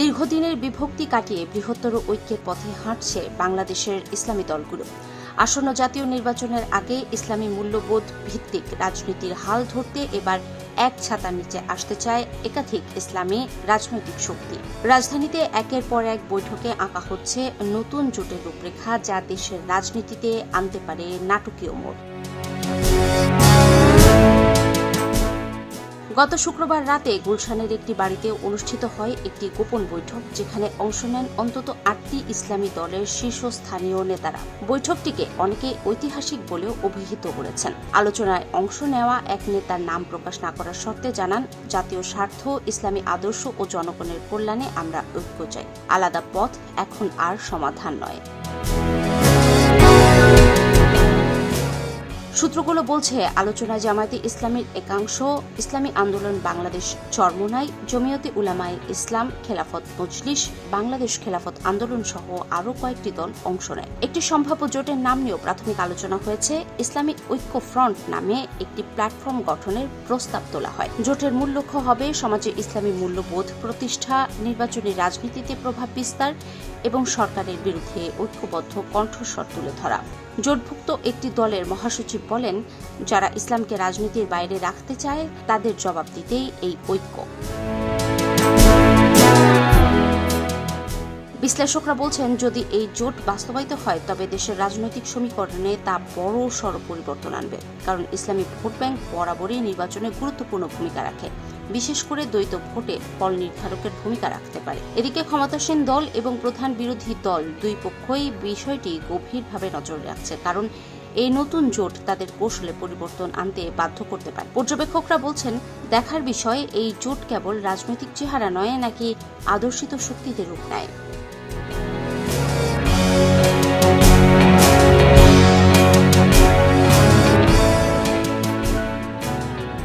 বিভক্তি কাটিয়ে বৃহত্তর ঐক্যের পথে হাঁটছে বাংলাদেশের ইসলামী দলগুলো। আসন্ন জাতীয় নির্বাচনের আগে ইসলামী মূল্যবোধ ভিত্তিক রাজনীতির হাল ধরতে এবার এক ছাতার নিচে আসতে চায় একাধিক ইসলামী রাজনৈতিক শক্তি। রাজধানীতে একের পর এক বৈঠকে আঁকা হচ্ছে নতুন জোটের রূপরেখা যা দেশের রাজনীতিতে আনতে পারে নাটকীয় মোড়। গত শুক্রবার রাতে গুলশানের একটি বাড়িতে অনুষ্ঠিত হয় একটি গোপন বৈঠক, যেখানে অংশ নেন অন্তত আটটি ইসলামী দলের শীর্ষস্থানীয় নেতারা। বৈঠকটিকে অনেকে ঐতিহাসিক বলেও অভিহিত করেছেন। আলোচনায় অংশ নেওয়া এক নেতার নাম প্রকাশ না করার শর্তে জানান, জাতীয় স্বার্থ, ইসলামী আদর্শ ও জনগণের কল্যাণে আমরা ঐক্য চাই। আলাদা পথ এখন আর সমাধান নয়। সূত্রগুলো বলছে, আলোচনায় জামায়াতে ইসলামীর একাংশ ইসলামী আন্দোলন বাংলাদেশ চরমোনাই, জমিয়তে উলামায়ে ইসলাম খেলাফত মজলিস, বাংলাদেশ খেলাফত আন্দোলন সহ আরও কয়েকটি দল অংশ নেয়। একটি সম্ভাব্য জোটের নাম নিয়েও প্রাথমিক আলোচনা হয়েছে। ইসলামী ঐক্য ফ্রন্ট নামে একটি প্ল্যাটফর্ম গঠনের প্রস্তাব তোলা হয়। জোটের মূল লক্ষ্য হবে সমাজে ইসলামী মূল্যবোধ প্রতিষ্ঠা, নির্বাচনী রাজনীতিতে প্রভাব বিস্তার এবং সরকারের বিরুদ্ধে ঐক্যবদ্ধ কণ্ঠস্বর তুলে ধরা। জোটভুক্ত একটি দলের মহাসচিব বলেন, যারা ইসলামকে রাজনীতির বাইরে রাখতে চায়, তাদের জবাব দিতেই এই ঐক্য। বিশ্লেষকরা বলছেন, যদি এই জোট বাস্তবায়িত হয়, তবে দেশের রাজনৈতিক সমীকরণে তা বড় সড় পরিবর্তন আনবে। কারণ ইসলামী ভোট ব্যাংক বরাবরই নির্বাচনে গুরুত্বপূর্ণ ভূমিকা রাখে। বিশেষ করে দ্বৈত ভোটে ফল নির্ধারকের ভূমিকা রাখতে পারে। এদিকে ক্ষমতাসীন দল এবং প্রধান বিরোধী দল দুই পক্ষই বিষয়টি গভীরভাবে নজর রাখছে। কারণ এই নতুন জোট তাদের কৌশলে পরিবর্তন আনতে বাধ্য করতে পারে। পর্যবেক্ষকরা বলছেন, দেখার বিষয়, এই জোট কেবল রাজনৈতিক চেহারা নয়, নাকি আদর্শিত শক্তিতে রূপ নেয়।